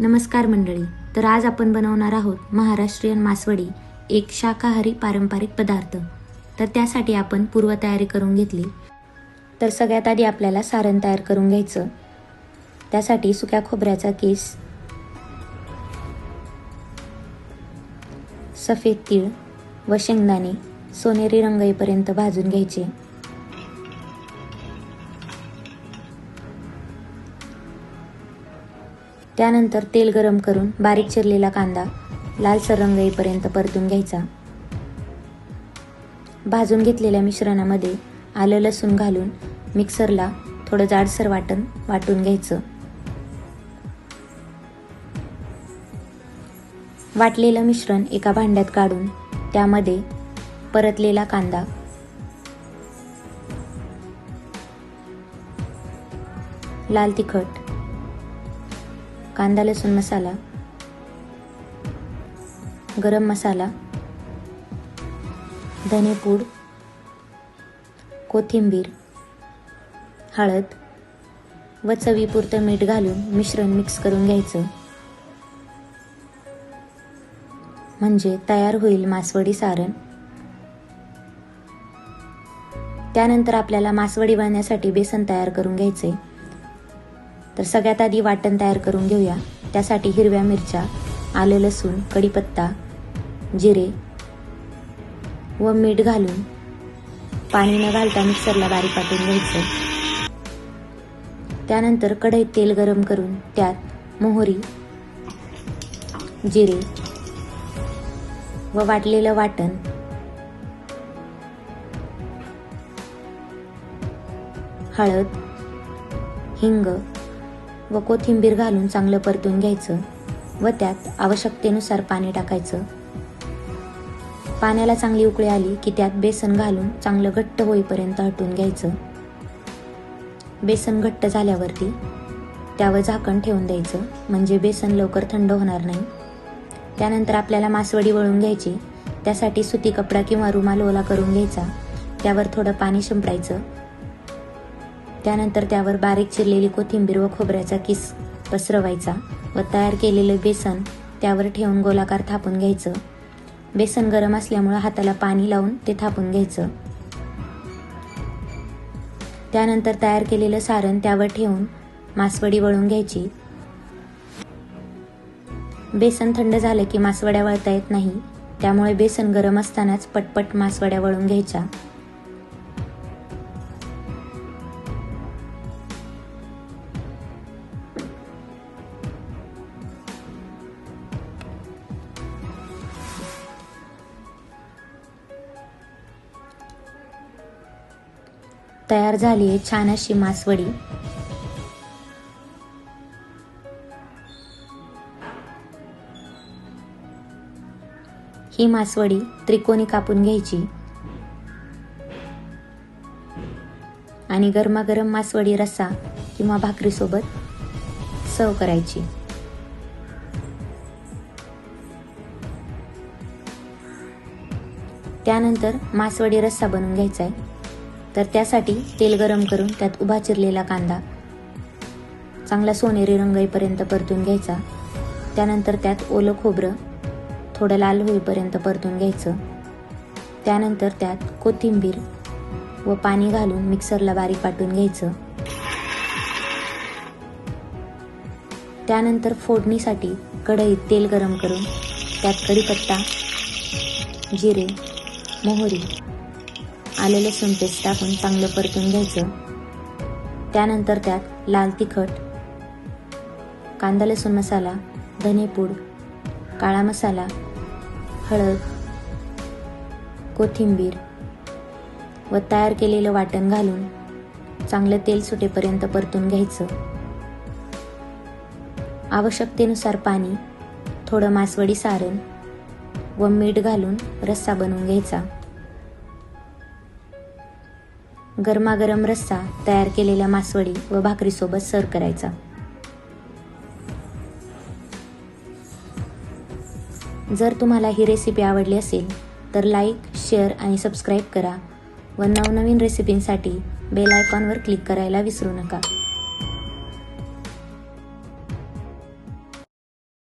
नमस्कार मंडळी तर आज आपण बनवणार आहोत महाराष्ट्रीयन मासवडी एक शाकाहारी पारंपरिक पदार्थ. तर त्यासाठी आपण पूर्वतयारी करून घेतली. तर सगळ्यात आधी आपल्याला सारण तयार करून घ्यायचं. त्यासाठी सुक्या खोबऱ्याचा केस सफेद तीळ व शेंगदाणे सोनेरी रंग येईपर्यंत भाजून घ्यायचे. त्यानंतर तेल गरम करून बारीक चिरलेला कांदा लालसर रंग येईपर्यंत परतून घ्यायचा. भाजून घेतलेल्या मिश्रणामध्ये आलं लसूण घालून मिक्सरला थोडं जाडसर वाटण वाटून घ्यायचं. वाटलेलं मिश्रण एका भांड्यात काढून त्यामध्ये परतलेला कांदा लाल तिखट कांदा लसूण मसाला गरम मसाला धनेपूड कोथिंबीर हळद व चवीपुरतं मीठ घालून मिश्रण मिक्स करून घ्यायचं. म्हणजे तयार होईल मासवडी सारण. त्यानंतर आपल्याला मासवडी बनण्यासाठी बेसन तयार करून घ्यायचे तर सगळ्यात आधी वाटण तयार करून घेऊया. त्यासाठी हिरव्या मिरच्या आलं लसूण कढीपत्ता जिरे व मीठ घालून पाणी न घालता मिक्सरला बारीक वाटून घ्यायचं. त्यानंतर कढईत तेल गरम करून त्यात मोहरी जिरे व वाटलेलं वाटण हळद हिंग व कोथिंबीर घालून चांगलं परतून घ्यायचं व त्यात आवश्यकतेनुसार पाणी टाकायचं. पाण्याला चांगली उकळी आली की त्यात बेसन घालून चांगलं घट्ट होईपर्यंत हटवून घ्यायचं. बेसन घट्ट झाल्यावरती त्यावर झाकण ठेवून द्यायचं म्हणजे बेसन लवकर थंड होणार नाही. त्यानंतर आपल्याला मासवडी वळून घ्यायची त्यासाठी सुती कपडा किंवा रुमाल ओला करून घ्यायचा त्यावर थोडं पाणी शिंपडायचं त्यानंतर त्यावर बारीक चिरलेली कोथिंबीर व खोबऱ्याचा किस पसरवायचा व तयार केलेलं बेसन त्यावर ठेवून गोलाकार थापून घ्यायचं. बेसन गरम असल्यामुळं हाताला पाणी लावून ते थापून घ्यायचं. त्यानंतर तयार केलेलं सारण त्यावर ठेवून मासवडी वळून घ्यायची. बेसन थंड झालं की मासवड्या वळता येत नाही त्यामुळे बेसन गरम असतानाच पटपट मासवड्या वळून घ्यायच्या. तयार झाली आहे छान अशी मासवडी. ही मासवडी त्रिकोणी कापून घ्यायची. आणि गरमागरम मासवडी रस्सा किंवा भाकरीसोबत सर्व करायची. त्यानंतर मासवडी रस्सा बनवून घ्यायचा आहे. तर त्यासाठी तेल गरम करून त्यात उभा चिरलेला कांदा. चांगला सोनेरी रंग येईपर्यंत परतून घ्यायचा. त्यानंतर त्यात ओलं खोबरं थोडं लाल होईपर्यंत परतून घ्यायचं. त्यानंतर त्यात कोथिंबीर व पाणी घालून मिक्सरला बारीक वाटून घ्यायचं. त्यानंतर फोडणीसाठी कढईत तेल गरम करून त्यात कढीपत्ता जिरे मोहरी आलेलं लसूण पेस्ट टाकून चांगलं परतून घ्यायचं. त्यानंतर त्यात लाल तिखट कांदा लसूण मसाला धनेपूड काळा मसाला हळद कोथिंबीर व तयार केलेलं वाटण घालून चांगलं तेल सुटेपर्यंत परतून घ्यायचं. आवश्यकतेनुसार पाणी थोडं मासवडी सारण व मीठ घालून रस्सा बनवून घ्यायचा. गरमागरम रस्सा तयार केलेल्या मासवडी व भाकरीसोबत सर्व करायचा. जर तुम्हाला ही रेसिपी आवडली असेल तर लाईक शेअर आणि सबस्क्राईब करा व नवनवीन रेसिपींसाठी बेल आयकॉनवर क्लिक करायला विसरू नका.